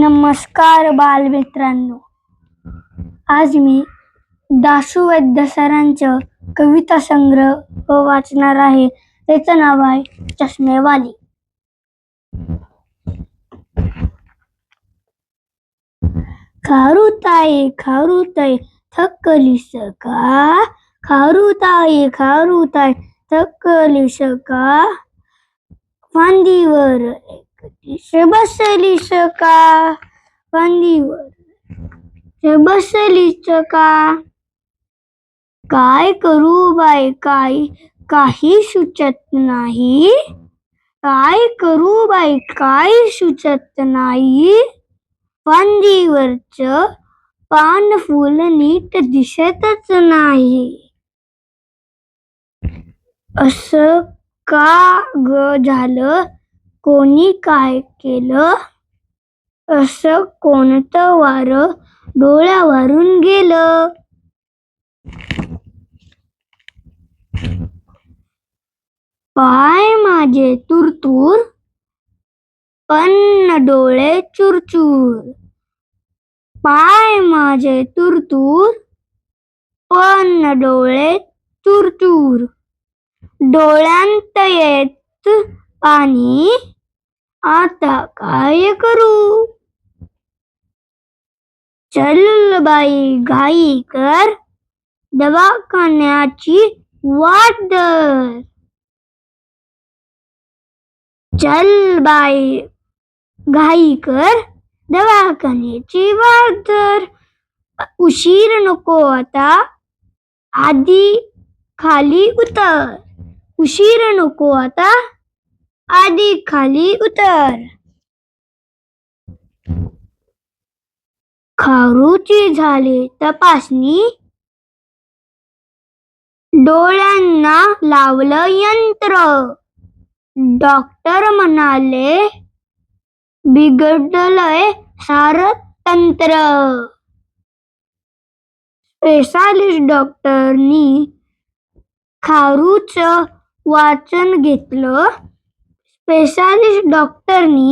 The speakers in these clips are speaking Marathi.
नमस्कार बालमित्रांनो. आज मी दासू वैद्य सरांचं कविता संग्रह वाचणार आहे. त्याचं नाव आहे चष्मेवाली. खारुताई खारुताई थकली का? खारुताई खारुताई थकली सका फांदीवर एकटीस बसली का? फांदीवर बसली का? काय करू बाय काय काही सुचत नाही. काय करू बाई काय सुचत नाही. फांदीवरच पान फुल नीट दिसतच नाही. असं का ग झालं? कोणी काय केलं? असं कोणतं वार डोळ्यावरून गेलं? पाय माझे तुरतूर पण डोळे चुरचूर. पाय माझे तुरतूर पण डोळे चुरचूर. डोळ्यांत येत पाणी आता काय करू? चल बाई घाई कर. दवाखान्याची वाट धर. चल बाई घाई कर. दवाखान्याची वाट धर. उशीर नको आता. आधी खाली उतर. उशीर नको आता. आधी खाली उतर. खारूची झाली तपासणी. डोळ्यांना लावलं यंत्र. डॉक्टर म्हणाले बिघडलंय सार तंत्र. स्पेशालिस्ट डॉक्टरनी खारूच वाचन घेतलं. स्पेशालिस्ट डॉक्टरनी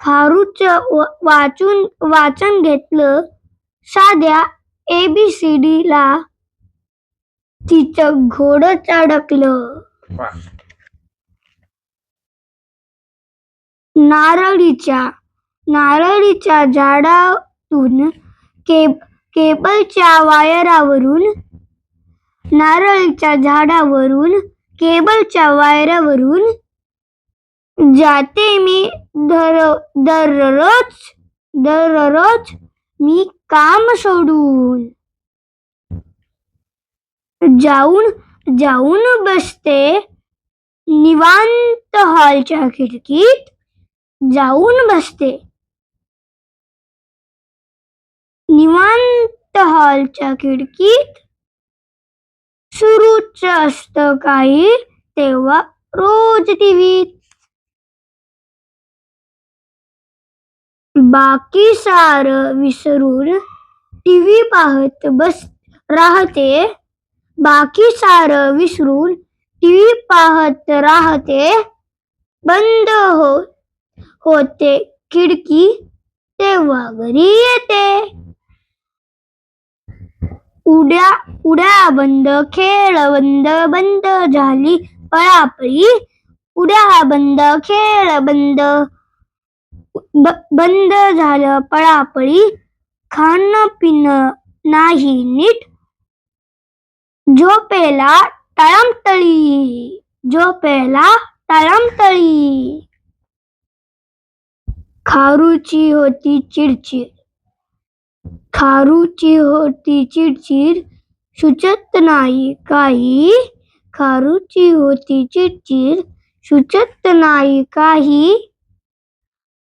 खारूच वाचून वाचन घेतलं. साध्या एबीसीडी ला तिचं घोड अडकलं नारळीच्या नारळीच्या झाडातून के केबलच्या वायरावरून नारळीच्या झाडावरून केबलच्या वायरावरून जाते मी दर दररोज दररोज मी काम सोडून जाऊन जाऊन बसते. निवांत हॉलच्या खिडकीत जाऊन बसते. निवांत हॉलच्या खिडकीत सुरूच असत काही तेव्हा रोज टीव्हीत बाकी सार विसरून टी व्ही पाहत बस राहते. बाकी सार विसरून टी व्ही पाहत राहते. बंद हो होते खिडकी तेव्हा घरी येते. उड्या उड्या बंद खेळ बंद बंद झाली पळापळी. उड्या बंद खेळ बंद बंद झालं पळापळी खाणं पिणं नाही नीट झोपेला तळमतळी झोपेला तळमतळी. खारूची होती चिडचिड खारूची होती चिडचिड सुचत नाही काही. खारूची होती चिडचिड सुचत नाही काही.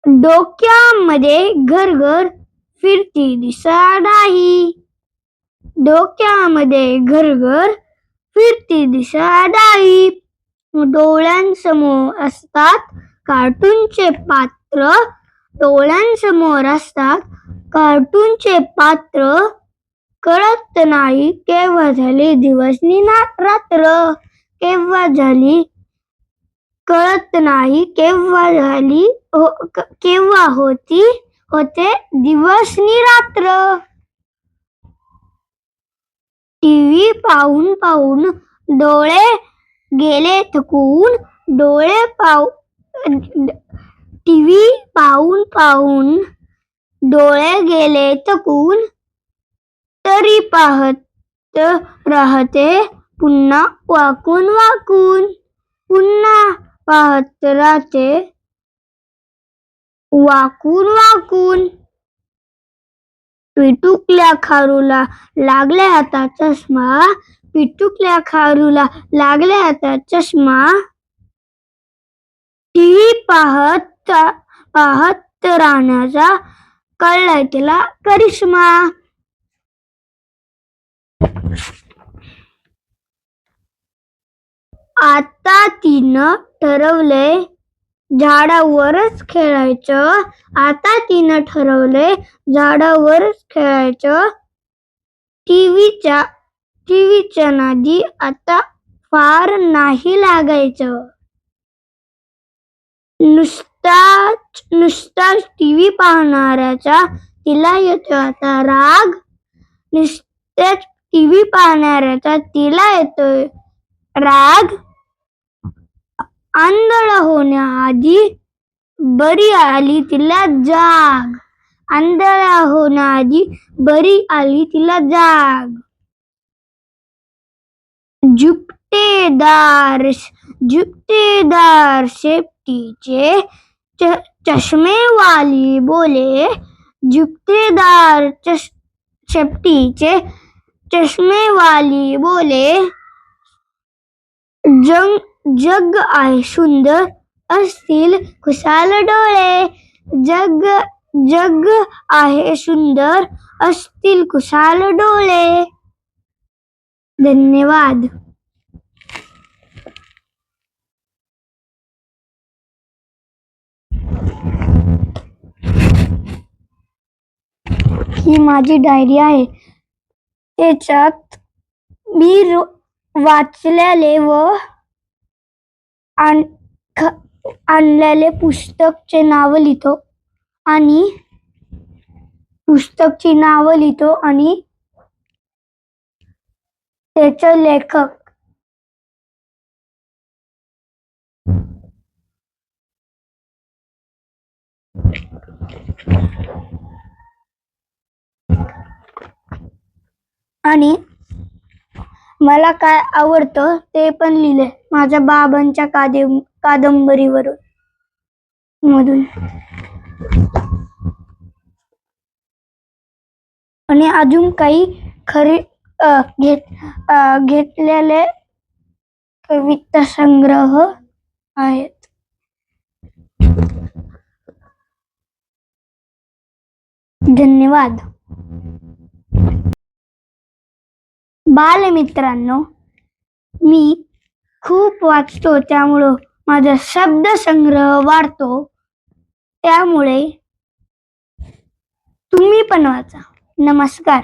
डोक्यामध्ये घर घर फिरती दिसा नाही. डोक्यामध्ये घर घर फिरती दिसा नाही. डोळ्यांसमोर असतात कार्टूनचे पात्र. डोळ्यांसमोर असतात कार्टूनचे पात्र. कळत नाही केव्हा झाली दिवस नि ना- रात्र. केव्हा झाली कळत नाही केव्हा झाली हो- केव्हा होती? होते दिवस नि रात्र. टीव्ही पाहून पाहून डोळे गेले थकून डोळे पाहू टीव्ही पाहून पाहून डोळे गेले थकून तरी पाहत राहते पुन्हा वाकून वाकून. पुन्हा पाहत राहते वाकून वाकून पिटुकल्या खारूला लागले आता चष्मा पिटुकल्या खारूला लागले आता चष्मा. टीव्ही पाहत पाहत राहण्याचा कळलाय तिला करिश्मा. आता तिनं ठरवलंय झाडावरच खेळायचं. आता तिनं ठरवलंय झाडावरच खेळायचं. टीव्हीच्या टीव्हीच्या नादी आता फार नाही लागायचं. नुसताच नुसताच टीव्ही पाहणाऱ्याचा तिला येतो आता राग. नुसत्याच टीव्ही पाहणाऱ्याचा तिला येतोय राग. आंधळ होण्याआधी बरी आली तिला जाग. आंधळा होण्याआधी बरी आली तिला जाग. जुपटेदार जुपटेदार शेपटीचे च चष्मेवाली बोले. जुपटेदार चष शेपटीचे चष्मेवाली बोले. जंग जग आहे सुंदर असतील खुशाल डोळे. जग जग आहे सुंदर असतील खुशाल डोळे. धन्यवाद. ही माझी डायरी आहे. त्याच्यात मी वाचलेले व आण- ख- आणलेले पुस्तकचे नाव लिहितो. आणि पुस्तकची नाव लिहितो आणि त्याचं लेखक. आणि मला काय आवडतं ते पण लिहिले माझ्या बाबांच्या कादे कादंबरीवरून. मधून. आणि अजून काही खरी अ, घेत घेतलेले कविता संग्रह आहेत. धन्यवाद. बालमित्रांनो मी खूप वाचतो त्यामुळं माझा शब्दसंग्रह वाढतो. त्यामुळे तुम्ही पण वाचा. नमस्कार.